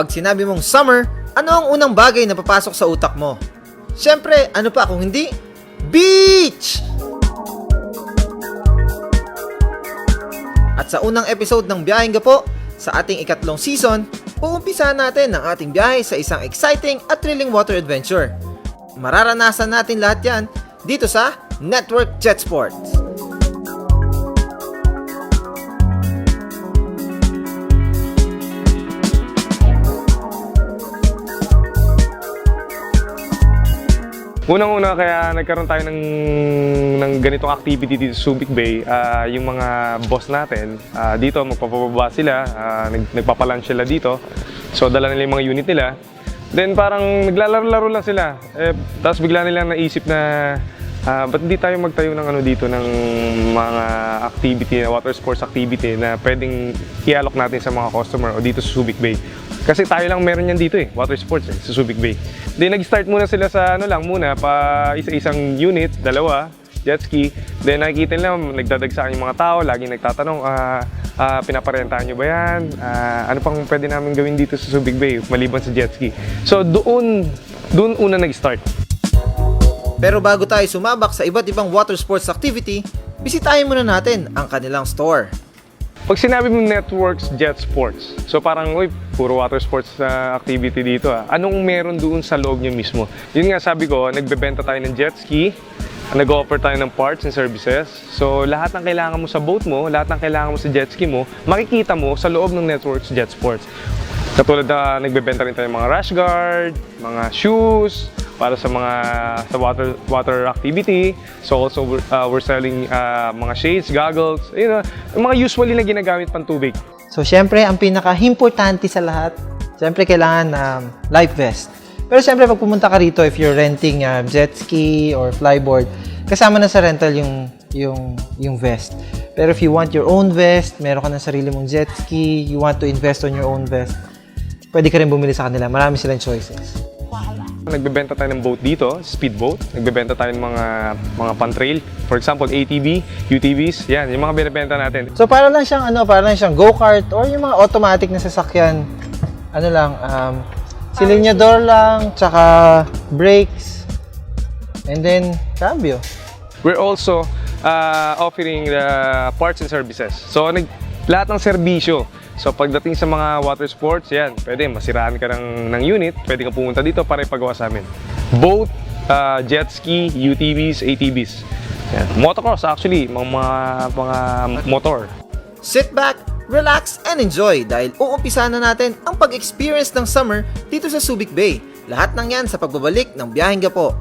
Pag sinabi mong summer, ano ang unang bagay na papasok sa utak mo? Siyempre, ano pa kung hindi? Beach! At sa unang episode ng Biyaheng Gapo, sa ating ikatlong season, uumpisa natin ang ating biyahe sa isang exciting at thrilling water adventure. Mararanasan natin lahat yan dito sa Network Jet Sports. Unang-una kaya nagkaroon tayo ng, ng ganitong activity dito sa Subic Bay, ah, yung mga boss natin, ah, dito magpapababa sila, ah, nag, nagpapalunch sila dito. So dala nila yung mga unit nila. Then parang naglalaro-laro lang sila. Eh, tapos bigla nilang naisip na ah, ba't hindi tayo magtayo ng ano dito ng mga activity, water sports activity na pwedeng i-alok natin sa mga customer o dito sa Subic Bay. Kasi tayo lang meron yan dito eh, water sports eh, sa Subic Bay. Then nag-start muna sila sa ano lang muna, pa isa-isang unit, dalawa, jet ski. Then nakikita nila, nagdadagsakan yung mga tao, laging nagtatanong, ah, ah, pinaparentahan nyo ba yan? Ah, ano pang pwede namin gawin dito sa Subic Bay, maliban sa jet ski? So doon, doon una nag-start. Pero bago tayo sumabak sa iba't ibang water sports activity, bisitahin muna natin ang kanilang store. Pag sinabi mo networks, jet sports, so parang, uy, puro water sports na activity dito ah. Anong meron doon sa loob niyo mismo? Yun nga sabi ko, nagbebenta tayo ng jet ski, nag-offer tayo ng parts and services. So lahat ng kailangan mo sa boat mo, lahat ng kailangan mo sa jet ski mo, makikita mo sa loob ng networks jet sports. Katulad na nagbebenta rin tayo ng mga rash guard, mga shoes, para sa mga sa water water activity. So also we're, uh, we're selling uh, mga shades, goggles, you know, mga usually na ginagamit pang tubig. So, syempre, ang pinaka-importante sa lahat, syempre, kailangan um, life vest. Pero syempre, pag pumunta ka rito, if you're renting um, jet ski or flyboard, kasama na sa rental yung, yung, yung vest. Pero if you want your own vest, meron ka ng sarili mong jet ski, you want to invest on your own vest, pwede ka rin bumili sa kanila. Marami silang choices. Nagbebenta tayo ng boat dito, speedboat. Nagbebenta tayo ng mga mga pan-trail. For example, ATV, UTVs, yan, yung mga binibenta natin. So, para lang siyang, ano, para lang siyang go-kart or yung mga automatic na sasakyan. Ano lang, um, silinyador lang, tsaka brakes, and then, cambio. We're also uh, offering the parts and services. So, nag, lahat ng serbisyo. So, pagdating sa mga water sports, yan, pwede masiraan ka ng, ng unit, pwede ka pumunta dito para ipagawa sa amin. Boat, uh, jet ski, UTVs, ATVs. Yan. Motocross actually, mga, mga, mga motor. Sit back, relax, and enjoy dahil uumpisa na natin ang pag-experience ng summer dito sa Subic Bay. Lahat ng yan sa pagbabalik ng Biyaheng Gapo.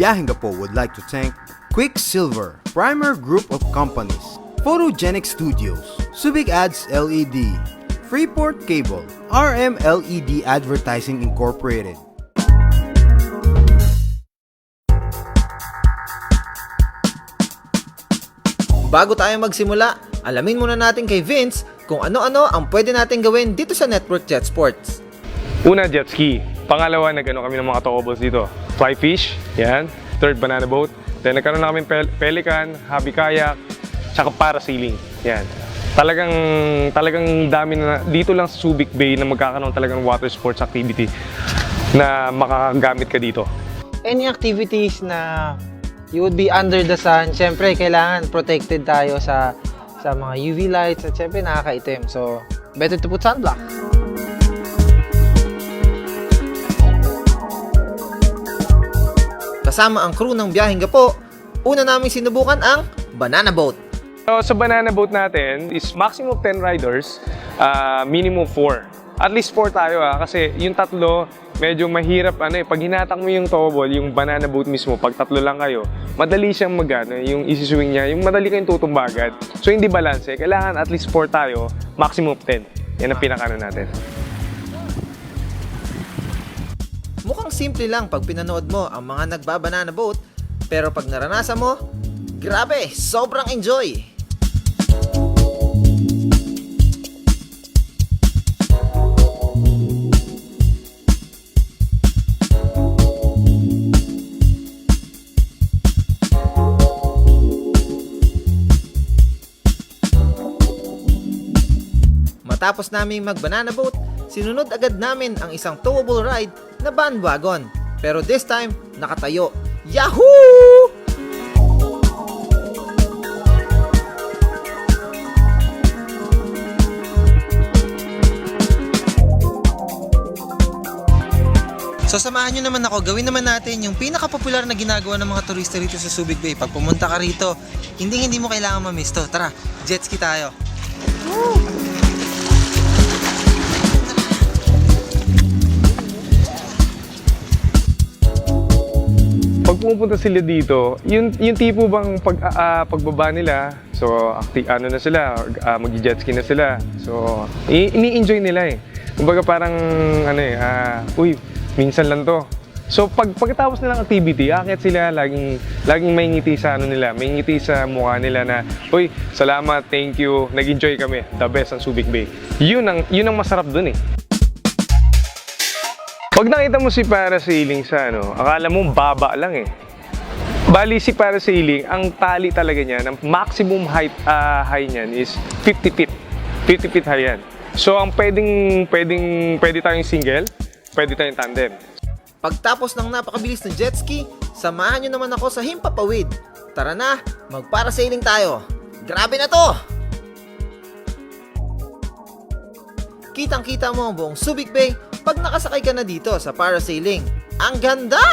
Biahingapo would like to thank Quicksilver, Primer Group of Companies, Photogenic Studios, Subic Ads LED, Freeport Cable, RM LED Advertising Incorporated. Bago tayo magsimula, alamin muna natin kay Vince kung ano-ano ang pwede natin gawin dito sa Network Jet Sports. Una, jet ski. Pangalawa, nag-ano kami ng mga towables dito. Fly fish, yan. Third, banana boat. Then nagkaroon na kami pel- pelican, hobby kayak, tsaka parasailing. Yan. Talagang talagang dami na dito lang sa Subic Bay na magkakaroon talaga ng water sports activity na makakagamit ka dito. any activities na you would be under the sun, syempre kailangan protected tayo sa sa mga UV lights at syempre nakakaitim. So, better to put sunblock. Kasama ang crew ng Biyaheng Gapo, una naming sinubukan ang Banana Boat. So, sa banana boat natin is maximum of 10 riders, ah, minimum 4. At least 4 tayo ah, kasi yung tatlo, medyo mahirap ano eh. Pag hinatak mo yung towable, yung banana boat mismo, pag tatlo lang kayo, madali siyang magano, yung isi-swing niya, yung madali kayong tutumbagan. So hindi balance eh. Kailangan at least 4 tayo, maximum of 10. Yan ang pinakano natin. Simple lang pag pinanood mo ang mga nagbabanana boat, pero pag naranasan mo, Grabe, sobrang enjoy! Matapos naming mag-banana boat, sinunod agad namin ang isang towable ride na bandwagon. Pero this time, nakatayo. Yahoo! So samahan nyo naman ako, gawin naman natin yung pinaka-popular na ginagawa ng mga turista rito sa Subic Bay. Pag pumunta ka rito, hindi hindi mo kailangan mamiss to. Tara, jet ski tayo. Pag pumupunta sila dito, yung, yung tipo bang pag, ah, ah, pagbaba nila, so acti, ano na sila, uh, mag-jet ski na sila. So, ini-enjoy nila eh. Kumbaga parang, ano eh, ah, uy, minsan lang to. So, pag pagkatapos nilang activity, akit sila, laging, laging may ngiti sa ano nila, may ngiti sa mukha nila na, uy, salamat, thank you, nag-enjoy kami, the best ang Subic Bay. Yun ang, yun ang masarap dun eh. Pag nakita mo si parasailing sa ano, akala mo baba lang eh. Bali si parasailing, ang tali talaga niya, ang maximum height ah, high niyan is 50 feet. 50 feet high yan. So ang pwedeng pwedeng pwede tayong single, pwede tayong tandem. Pagtapos ng napakabilis na jet ski, samahan nyo naman ako sa Himpapawid. Tara na, magparasailing tayo. Grabe na to! Kitang kita mo ang buong Subic Bay pag nakasakay ka na dito sa parasailing. Ang ganda!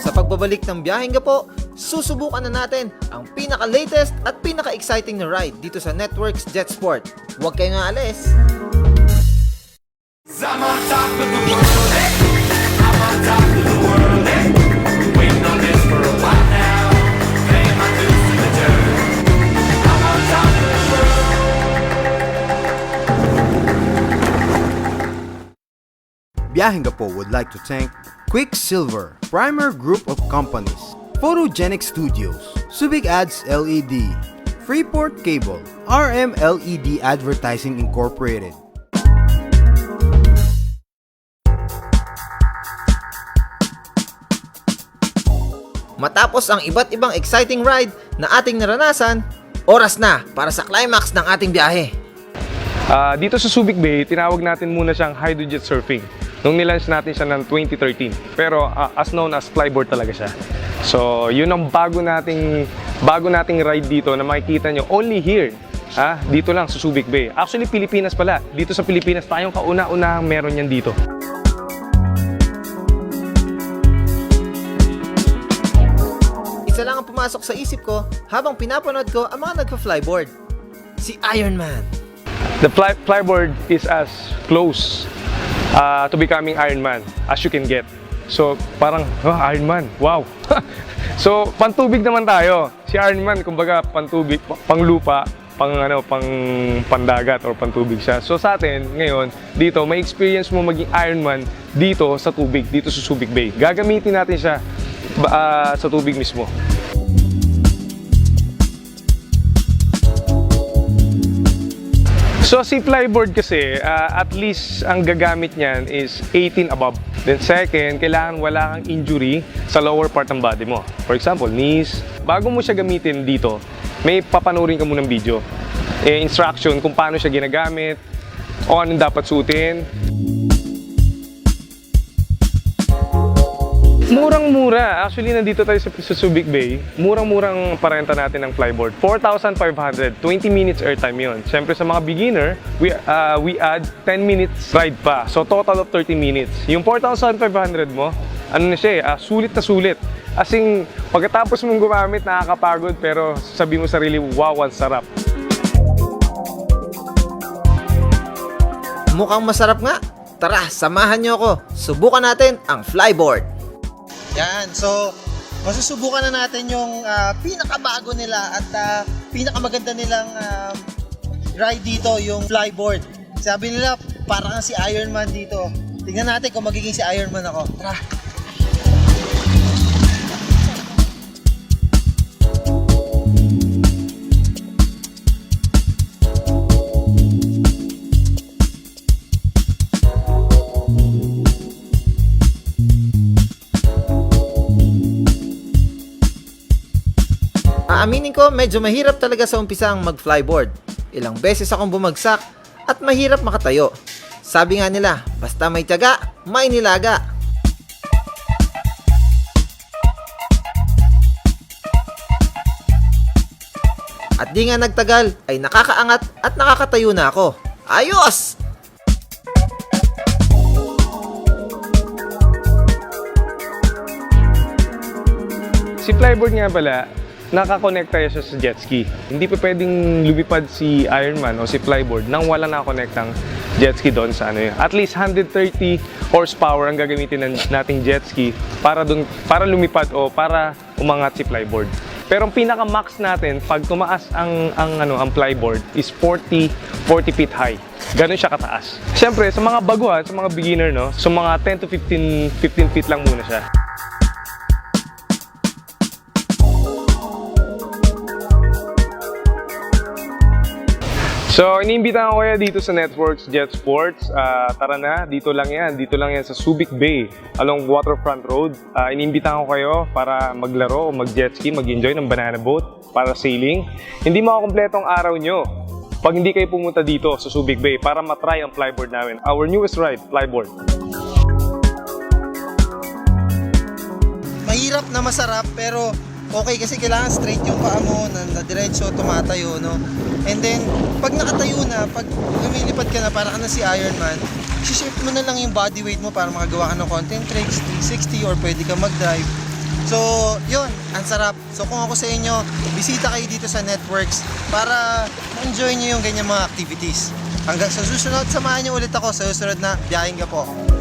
Sa pagbabalik ng biyaheng gapo, susubukan na natin ang pinaka-latest at pinaka-exciting na ride dito sa Networks Jet Sport. Huwag kayong aalis! I'm on top of the world. Hey. I'm on top of the world. Biyahengapo would like to thank Quicksilver, Primer Group of Companies, Photogenic Studios, Subic Ads LED, Freeport Cable, RM LED Advertising Incorporated. Matapos ang iba't ibang exciting ride na ating naranasan, oras na para sa climax ng ating biyahe. Ah, dito sa Subic Bay, tinawag natin muna siyang hydrojet surfing. Nung nilaunch natin siya ng 2013. Pero ah, as known as flyboard talaga siya. So, yun ang bago nating bago nating ride dito na makikita nyo only here. Ah, dito lang sa Subic Bay. Actually, Pilipinas pala. Dito sa Pilipinas, tayong kauna-unahang meron yan dito. Isa lang ang pumasok sa isip ko habang pinapanood ko ang mga nagpa-flyboard. Si Iron Man. The fly, flyboard is as close uh, to becoming Iron Man as you can get. So, parang, oh, Iron Man, wow. so, pantubig naman tayo. Si Iron Man, kumbaga, pantubig, pa- panglupa, pang ano, pang pandagat or pantubig siya. So sa atin, ngayon, dito, may experience mo maging Iron Man dito sa tubig, dito sa Subic Bay. Gagamitin natin siya ah, sa tubig mismo. So si flyboard kasi, ah, at least ang gagamit niyan is 18 above. Then second, kailangan wala kang injury sa lower part ng body mo. For example, knees. Bago mo siya gamitin dito, may papanurin ka munang video. Eh, instruction kung paano siya ginagamit, o anong dapat suotin. Murang-mura. Actually, nandito tayo sa, Subic Bay. Murang-murang parenta natin ng flyboard. 4,500. 20 minutes airtime yon. Siyempre sa mga beginner, we, uh, we add 10 minutes ride pa. So, total of 30 minutes. Yung 4,500 mo, ano na siya eh, ah, sulit na sulit. As in, pagkatapos mong gumamit, nakakapagod, pero sabi mo sarili, wow, ang sarap. Mukhang masarap nga. Tara, samahan nyo ako. Subukan natin ang flyboard. Yan, so masusubukan na natin yung ah, pinakabago nila at ah, pinakamaganda nilang ah, ride dito, yung flyboard. Sabi nila, para kang si Iron Man dito. Tingnan natin kung magiging si Iron Man ako. Tara. Aaminin ko, medyo mahirap talaga sa umpisa ang mag-flyboard. Ilang beses akong bumagsak at mahirap makatayo. Sabi nga nila, basta may tiyaga, may nilaga. At di nga nagtagal, ay nakakaangat at nakakatayo na ako. Ayos! Si flyboard nga pala, nakakonekta siya sa jet ski. Hindi pa pwedeng lumipad si Ironman o si flyboard nang wala nakakonektang jet ski doon sa ano yun. At least 130 horsepower ang gagamitin ng nating jet ski para dun, para lumipad o para umangat si flyboard. Pero ang pinaka-max natin pag tumaas ang ang ano ang flyboard is 40 40 feet high. Ganun siya kataas. Siyempre, sa mga baguhan, sa mga beginner, no, so mga 10 to 15 15 feet lang muna siya. So, iniimbitahan ko kayo dito sa Networks Jet Sports. Ah, tara na, dito lang yan. Dito lang yan sa Subic Bay, along Waterfront Road. Uh, iniimbitahan ko kayo para maglaro mag-jet ski, mag-enjoy ng banana boat, para sailing. Hindi makakompleto ang araw nyo pag hindi kayo pumunta dito sa Subic Bay para matry ang flyboard namin. Our newest ride, flyboard. mahirap na masarap pero okay kasi kailangan straight yung paa mo na, na diretso tumatayo no? And then pag nakatayo na pag lumilipad ka na para ka na si Iron Man shift mo na lang yung body weight mo para makagawa ka ng content tricks 360 or pwede ka mag-drive. So yun ang sarap. So kung ako sa inyo bisita kayo dito sa networks para enjoy nyo yung ganyan mga activities. Hanggang sa susunod samahan nyo ulit ako sa susunod na biyaheng ka po